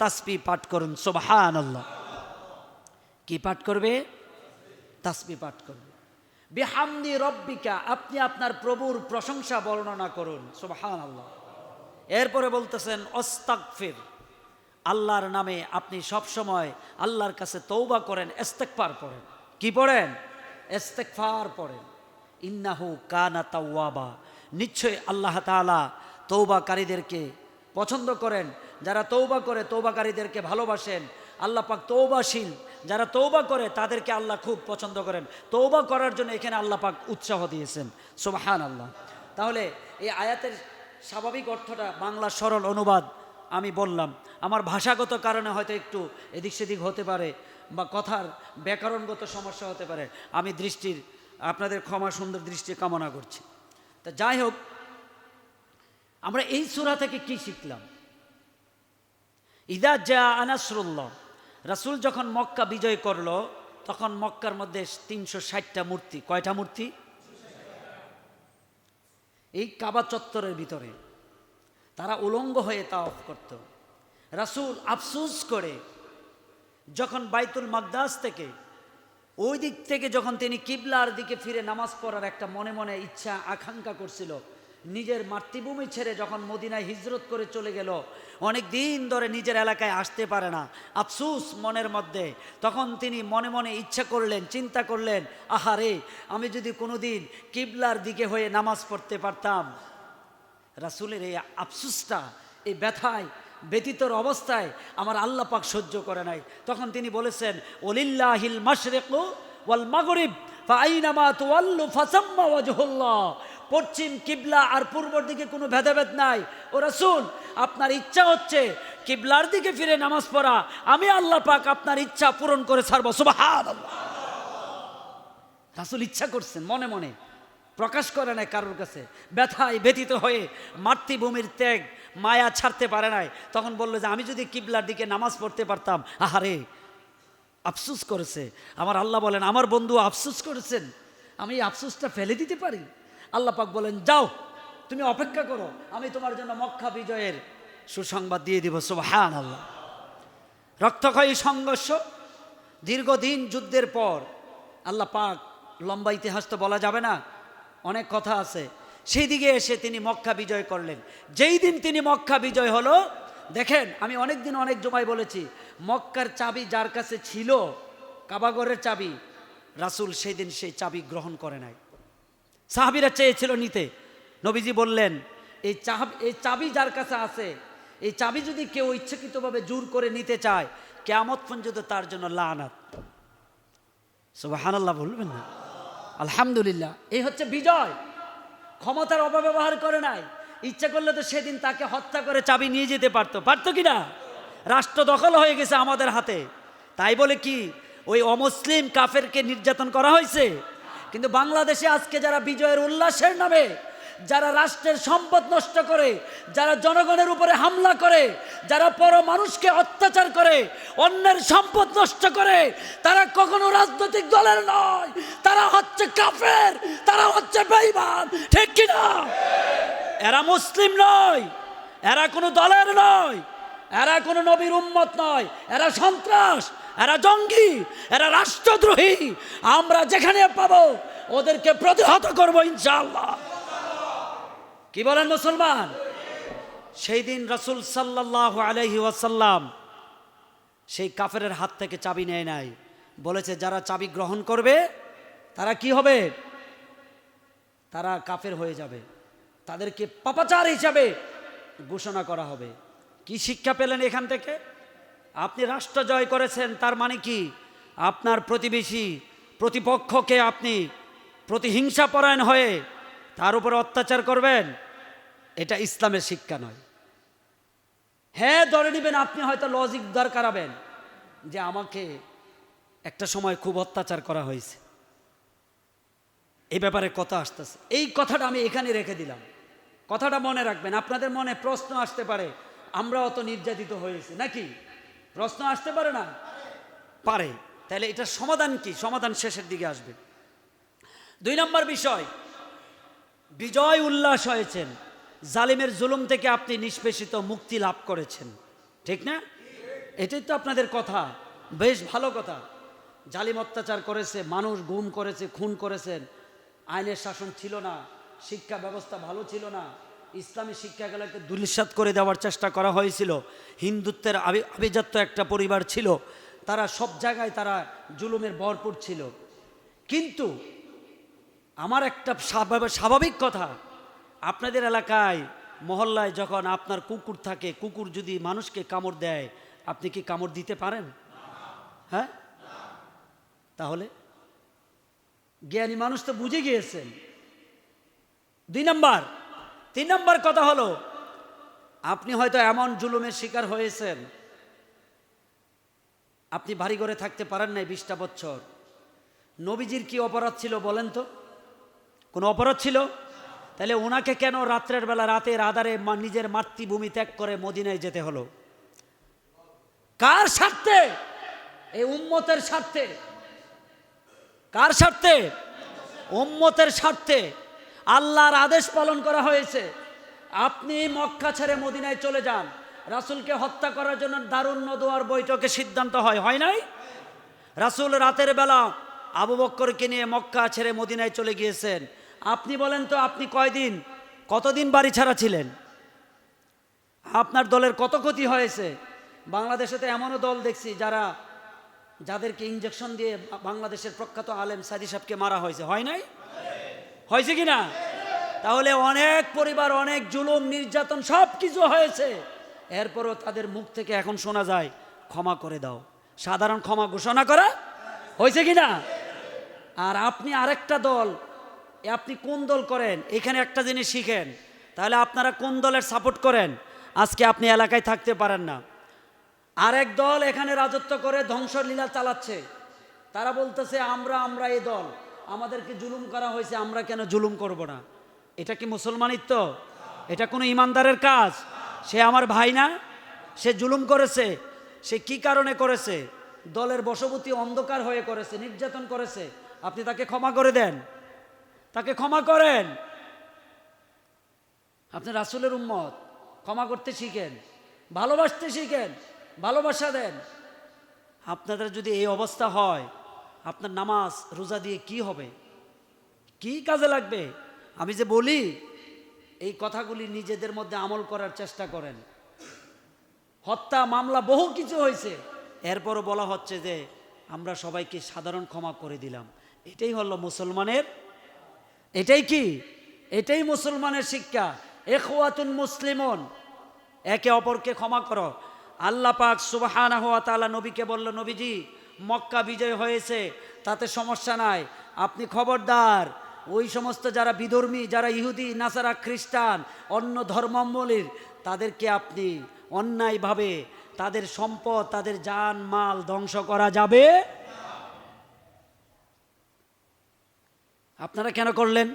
তাসবি পাঠ করুন সোবাহান আল্লাহ কি পাঠ করবে? তাসপি পাঠ করবে। বিহামদি রব্বিকা, আপনি আপনার প্রভুর প্রশংসা বর্ণনা করুন সোবাহান আল্লাহ এরপরে বলতেছেন অস্তাকফির আল্লাহর নামে আপনি সব সময় আল্লাহর কাছে তৌবা করেন এস্তেকফার পড়েন কি পড়েন? এস্তেকফার পড়েন। ইন্নাহু কানা তাওয়াবা। নিশ্চয়ই আল্লাহ তাআলা তৌবাকারীদেরকে পছন্দ করেন যারা তৌবা করে তৌবাকারীদেরকে ভালোবাসেন, আল্লাহ পাক তৌবাশীল যারা তৌবা করে তাদেরকে আল্লাহ খুব পছন্দ করেন। তৌবা করার জন্য এখানে আল্লাহ পাক উৎসাহ দিয়েছেন। সুবহান আল্লাহ তাহলে এই আয়াতের স্বাভাবিক অর্থটা বাংলা সরল অনুবাদ আমি বললাম। আমার ভাষাগত কারণে হয়তো একটু এদিক সেদিক হতে পারে বা কথার ব্যাকরণগত সমস্যা হতে পারে। আমি দৃষ্টির, আপনাদের ক্ষমা সুন্দর দৃষ্টি কামনা করছি। তা যাই হোক, আমরা এই সুরা থেকে কি শিখলাম? ইদা জা আনাসরুল্লাহ। রাসূল যখন মক্কা বিজয় করল, তখন মক্কার মধ্যে তিনশো ষাটটা মূর্তি। কয়টা মূর্তি? এই কাবা চত্বরের ভিতরে। তারা উলঙ্গ হয়ে তা অফ করত। রাসূল আফসুস করে, যখন বাইতুল মাকদাস থেকে, ওই দিক থেকে যখন তিনি কিবলার দিকে ফিরে নামাজ পড়ার একটা মনে মনে ইচ্ছা, আকাঙ্ক্ষা করছিল নিজের মাতৃভূমি ছেড়ে যখন মদিনায় হিজরত করে চলে গেল, অনেক দিন ধরে নিজের এলাকায় আসতে পারে না। আফসুস মনের মধ্যে। তখন তিনি মনে মনে ইচ্ছা করলেন, চিন্তা করলেন আহারে আমি যদি কোনোদিন কিবলার দিকে হয়ে নামাজ পড়তে পারতাম। রাসুলের এই আফসুসটা, এই ব্যথায় ব্যতীতর অবস্থায় আমার আল্লাহ পাক সহ্য করে নাই। তখন তিনি বলেছেন, ওলিল্লাহিল মাশরিকু ওয়াল মাগরিব ফাআইনামা তুওয়াল্লু ফাসাম্মা ওয়াজহুল্লাহ। পশ্চিম কিবলা আর পূর্বর দিকে কোনো ভেদাভেদ নাই। ও রাসূল, আপনার ইচ্ছা হচ্ছে কিবলার দিকে ফিরে নামাজ পড়া। আমি আল্লাহ পাক আপনার ইচ্ছা পূরণ করে ছাড়বো। সুবহানাল্লাহ। রাসূল ইচ্ছা করছেন, মনে মনে। প্রকাশ করে নাই কারোর কাছে। ব্যথায় ব্যথিত হয়ে মাতৃভূমির ত্যাগ মায়া ছাড়তে পারে নাই। তখন বলল যে, আমি যদি কিবলার দিকে নামাজ পড়তে পারতাম, আহারে, আফসুস করেছে। আমার আল্লাহ বলেন, আমার বন্ধু আফসুস করেছেন। আমি এই আফসুসটা ফেলে দিতে পারি? আল্লাহ পাক বলেন, যাও, তুমি অপেক্ষা করো, আমি তোমার জন্য মক্কা বিজয়ের সুসংবাদ দিয়ে দিব। সুবহান আল্লাহ রক্তক্ষয়ী সংঘর্ষ, দীর্ঘদিন যুদ্ধের পর আল্লাহ পাক লম্বা ইতিহাস তো বলা যাবে না, অনেক কথা আছে। সেই দিকে এসে তিনি মক্কা বিজয় করলেন। যেই দিন তিনি মক্কা বিজয় হলো, দেখেন, আমি অনেক দিন অনেক জমায় বলেছি, মক্কার চাবি যার কাছে ছিল কাবাগরের চাবি, রাসূল সেই দিন সেই চাবি গ্রহণ করে নাই। সাহাবিরা চেয়েছিল নিতে। নবীজি বললেন, এই চাব এই চাবি যার কাছে আছে, এই চাবি যদি কেউ ইচ্ছাকৃতভাবে জোর করে নিতে চায়, কেয়ামত পর্যন্ত তার জন্য লানাত। সুবহানাল্লাহ বলবেন না? আলহামদুলিল্লাহ, এই হচ্ছে বিজয়। ক্ষমতার অপব্যবহার করে নাই। ইচ্ছা করলে তো সেদিন তাকে হত্যা করে চাবি নিয়ে যেতে পারতো। পারতো কি না? রাষ্ট্র দখল হয়ে গেছে আমাদের হাতে। তাই বলে কি, ওই অমুসলিম কাফেরকে নির্যাতন করা হয়েছে? কিন্তু বাংলাদেশে আজকে যারা বিজয়ের উল্লাসের নামে, যারা রাষ্ট্রের সম্পদ নষ্ট করে, যারা জনগণের উপরে হামলা করে, যারা পর মানুষকে অত্যাচার করে, অন্যের সম্পদ নষ্ট করে, তারা কখনো রাজনৈতিক দলের নয়। তারা হচ্ছে কাফের, তারা হচ্ছে বেঈমান। ঠিক কিনা? এরা মুসলিম নয়, এরা কোনো দলের নয়, এরা কোনো নবীর উম্মত নয়, এরা সন্ত্রাস। এরা জঙ্গি, এরা রাষ্ট্রদ্রোহী। আমরা যেখানে পাবো, ওদেরকে প্রতিহত করব ইনশাআল্লাহ। কি বলেন মুসলমান? সেই দিন রসুল সাল্লাহ আলহি ওয়াসাল্লাম সেই কাফেরের হাত থেকে চাবি নেয় নাই। বলেছে, যারা চাবি গ্রহণ করবে, তারা কি হবে? তারা কাফের হয়ে যাবে। তাদেরকে পাপাচার হিসাবে ঘোষণা করা হবে। কি শিক্ষা পেলেন এখান থেকে? আপনি রাষ্ট্র জয় করেছেন, তার মানে কি? আপনার প্রতিবেশী, প্রতিপক্ষকে আপনি প্রতিহিংসাপরায়ণ হয়ে তার উপরে অত্যাচার করবেন, এটা ইসলামের শিক্ষা নয়। হ্যাঁ ধরে নেবেন, আপনি হয়তো লজিক উদ্ধার করাবেন যে আমাকে একটা সময় খুব অত্যাচার করা হয়েছে। এই ব্যাপারে কথা আসতেছে। এই কথাটা আমি এখানে রেখে দিলাম। কথাটা মনে রাখবেন, আপনাদের মনে প্রশ্ন আসতে পারে আমরা অত নির্যাতিত হয়েছি, নাকি? প্রশ্ন আসতে পারে না? পারে। তাহলে এটার সমাধান কি? সমাধান শেষের দিকে আসবে। দুই নম্বর বিষয়, বিজয় উল্লাস হয়েছেন। জালিমের জুলুম থেকে আপনি নিষ্পেষিত, মুক্তি লাভ করেছেন। ঠিক না? এটাই তো আপনাদের কথা। বেশ ভালো কথা। জালিম অত্যাচার করেছে, মানুষ গুম করেছে, খুন করেছেন। আইনের শাসন ছিল না, শিক্ষা ব্যবস্থা ভালো ছিল না। ইসলামী শিক্ষাগুলোকে দুলিশাত করে দেওয়ার চেষ্টা করা হয়েছিল। হিন্দুত্বের আভিজাত্য একটা পরিবার ছিল। তারা সব জায়গায় তারা জুলুমের ভরপুর ছিল। কিন্তু আমার একটা স্বাভাবিক কথা, আপনাদের এলাকায়, মহল্লায় যখন আপনার কুকুর থাকে, কুকুর যদি মানুষকে কামড় দেয়, আপনি কি কামড় দিতে পারেন? হ্যাঁ? তাহলে? জ্ঞানী মানুষ তো বুঝে গিয়েছেন। দুই নাম্বার তিন নম্বর কথা হলো, আপনি হয়তো এমন জুলুমের শিকার হয়েছেন। আপনি বাড়ি ঘরে থাকতে পারেন নাই বিশটা বছর। নবীজির কি অপরাধ ছিল বলেন তো? কোনো অপরাধ ছিল? তাহলে ওনাকে কেন রাত্রের বেলা রাতের আধারে নিজের মাতৃভূমি ত্যাগ করে মদিনায় যেতে হলো? কার স্বার্থে? এই উম্মতের স্বার্থে। কার স্বার্থে? উম্মতের স্বার্থে। আল্লাহর আদেশ পালন করা হয়েছে। আপনি মক্কা ছেড়ে মদিনায় চলে যান। রাসূলকে হত্যা করার জন্য দারুণ নদোয়ার বৈঠকে সিদ্ধান্ত হয় হয় নাই? রাসূল রাতের বেলা আবু বক্করকে নিয়ে মক্কা ছেড়ে মদিনায় চলে গিয়েছেন। আপনি বলেন তো আপনি কয়দিন, কতদিন বাড়ি ছাড়া ছিলেন? আপনার দলের কত ক্ষতি হয়েছে? বাংলাদেশে তো এমনও দল দেখছি যারা, যাদেরকে ইঞ্জেকশন দিয়ে বাংলাদেশের প্রখ্যাত আলেম সাদি সাহেবকে মারা হয়েছে, হয় নাই? হয়েছে কি না তাহলে অনেক পরিবার, অনেক জুলুম, নির্যাতন সব কিছু হয়েছে। এরপরও তাদের মুখ থেকে এখন শোনা যায়, ক্ষমা করে দাও। সাধারণ ক্ষমা ঘোষণা করা হয়েছে কি না আর আপনি আরেকটা দল আপনি কোন দল করেন? এখানে একটা জিনিস শিখেন। তাহলে আপনারা কোন দলের সাপোর্ট করেন? আজকে আপনি এলাকায় থাকতে পারেন না। আরেক দল এখানে রাজত্ব করে ধ্বংসলীলা চালাচ্ছে। তারা বলতেছে, আমরা আমরা এই দল। আমাদেরকে জুলুম করা হয়েছে, আমরা কেন জুলুম করব না? এটা কি মুসলমানিত্ব? এটা কোনো ইমানদারের কাজ? সে আমার ভাই না? সে জুলুম করেছে? সে কি কারণে করেছে? দলের বশবতী অন্ধকার হয়ে করেছে, নির্যাতন করেছে। আপনি তাকে ক্ষমা করে দেন। তাকে ক্ষমা করেন। আপনি রাসুলের উম্মত, ক্ষমা করতে শিখেন, ভালোবাসতে শিখেন, ভালোবাসা দেন। আপনাদের যদি এই অবস্থা হয় আপনার নামাজ, রোজা দিয়ে কি হবে? কি কাজে লাগবে? আমি যে বলি, এই কথাগুলি নিজেদের মধ্যে আমল করার চেষ্টা করেন। হত্যা, মামলা, বহু কিছু হয়েছে। এরপরও বলা হচ্ছে যে, আমরা সবাইকে সাধারণ ক্ষমা করে দিলাম। এটাই হলো মুসলমানের, এটাই কি? এটাই মুসলমানের শিক্ষা। এখওয়াতুন মুসলিমন। একে অপরকে ক্ষমা করো। আল্লাহ পাক সুবাহানা হওয়া তালা নবীকে বলল, নবীজি মক্কা বিজয় হয়েছে, তাতে সমস্যা নাই। আপনি খবরদার, ওই সমস্ত যারা বিধর্মী, যারা ইহুদি, নাসারা খ্রিস্টান, অন্য ধর্মাবলীর তাদেরকে আপনি অন্যায়ভাবে তাদের সম্পদ, তাদের জান, মাল ধ্বংস করা যাবে? আপনারা কেন করলেন?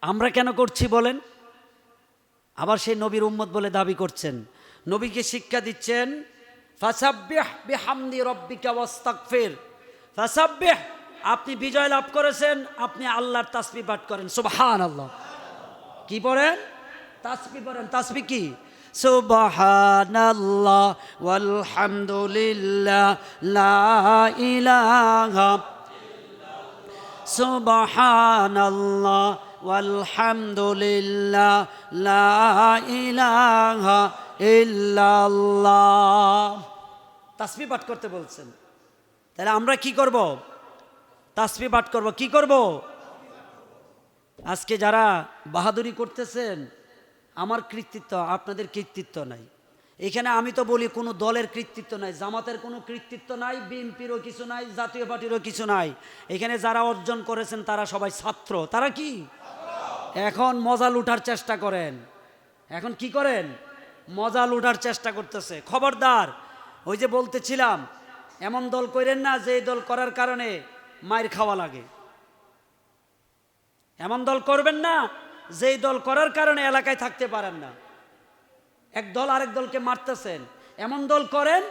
আমরা কেন করছি বলেন? আবার সেই নবীর উম্মত বলে দাবি করছেন। নবীকে শিক্ষা দিচ্ছেন ফাসাব্বিহ বিহামদি রব্বিকা ওয়াস্তাগফির। ফাসাব্বিহ, আপনি বিজয় লাভ করেছেন, আপনি আল্লাহর তাসবিহ পাঠ করেন। সুবহানাল্লাহ। কি পড়েন? তাসবিহ পড়েন। তাসবিহ কি? ওয়ালহামদুলিল্লাহ, লা ইলাহা সুবহানাল্লাহ ওয়ালহামদুলিল্লাহ, লা ইলাহা ইল্লাল্লাহ। তাসবিহ পাঠ করতে বলছেন। তাহলে আমরা কি করব? তাসবিহ পাঠ করব। কি করব? আজকে যারা বাহাদুরি করতেছেন, আমার কৃতিত্ব, আপনাদের কৃতিত্ব নাই। এখানে আমি তো বলি, কোনো দলের কৃতিত্ব নাই, জামাতের কোনো কৃতিত্ব নাই, বিএনপিরও কিছু নাই, জাতীয় পার্টিরও কিছু নাই। এখানে যারা অর্জন করেছেন, তারা সবাই ছাত্র। তারা কি? এখন মজা লুটার চেষ্টা করেন। এখন কি করেন? মজা লুটার চেষ্টা করতেছে। খবরদার, ওই যে বলতেছিলাম, এমন দল করেন না যে দল করার কারণে মায়ের খাওয়া লাগে। এমন দল করবেন না যেই দল করার কারণে এলাকায় থাকতে পারেন না। এক দল আরেক দলকে মারতেছেন। এমন দল করেন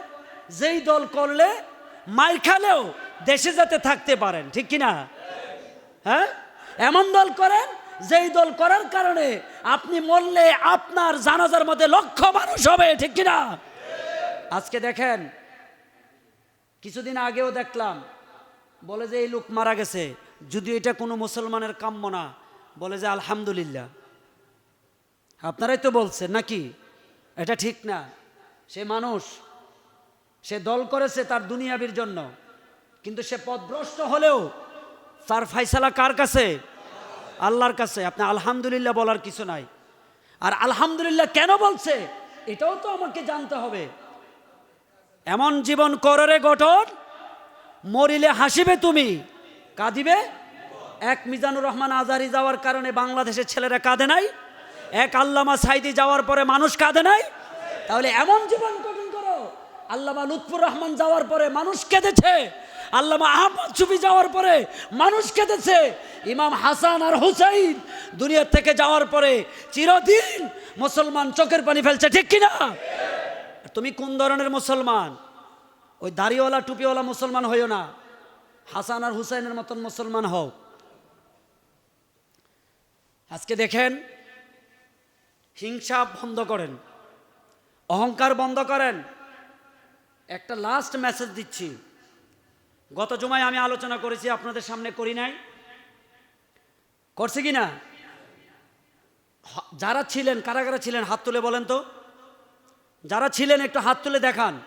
যেই দল করলে মাইর খালেও দেশে যাতে থাকতে পারেন, ঠিক কিনা? হ্যাঁ? এমন দল করেন যেই দল করার কারণে আপনি মরলে আপনার জানাজার মধ্যে লক্ষ মানুষ হবে, ঠিক কিনা? আজকে দেখেন, কিছুদিন আগেও দেখলাম, বলে যে এই লোক মারা গেছে, যদিও এটা কোনো মুসলমানের কাম্য না, বলে যে আলহামদুলিল্লাহ। আপনারাই তো বলছেন নাকি? এটা ঠিক না। সে মানুষ, সে দল করেছে তার দুনিয়াবির জন্য, কিন্তু সে পথভ্রষ্ট হলেও তার ফাইসালা কার কাছে? আল্লাহর কাছে, আপনি আলহামদুলিল্লাহ বলার কিছু নাই। আর আলহামদুলিল্লাহ কেন বলছে? এটাও তো আমাকে জানতে হবে। এমন জীবন কররে গঠন, মরিলে হাসিবে তুমি, কাঁদিবে? এক মিজানুর রহমান আজারি যাওয়ার কারণে বাংলাদেশের ছেলেরা কাঁদে নাই, এক আল্লামা সাইদি যাওয়ার পরে মানুষ কাঁদে নাই। তাহলে এমন জীবন গঠন করো, আল্লামা লুৎফুর রহমান যাওয়ার পরে মানুষ কেঁদেছে আল্লামা আহমদ সুফি যাওয়ার পরে মানুষ কেঁদেছে। ইমাম হাসান আর হুসাইন দুনিয়ার থেকে যাওয়ার পরে চিরদিন মুসলমান চোখের পানি ফেলছে, ঠিক কিনা? তুমি কোন ধরনের মুসলমান? ওই দাড়িওয়ালা, টুপিওয়ালা মুসলমান হইও না। হাসান আর হুসাইনের মতন মুসলমান হও। আজকে দেখেন, হিংসা বন্ধ করেন, অহংকার বন্ধ করেন। একটা লাস্ট মেসেজ দিচ্ছি। গত জুমায় আমি আলোচনা করেছি, আপনাদের সামনে করি নাই। করছে কি না যারা ছিলেন কারা কারা ছিলেন, হাত তুলে বলেন তো। যারা ছিলেন, একটু হাত তুলে দেখান।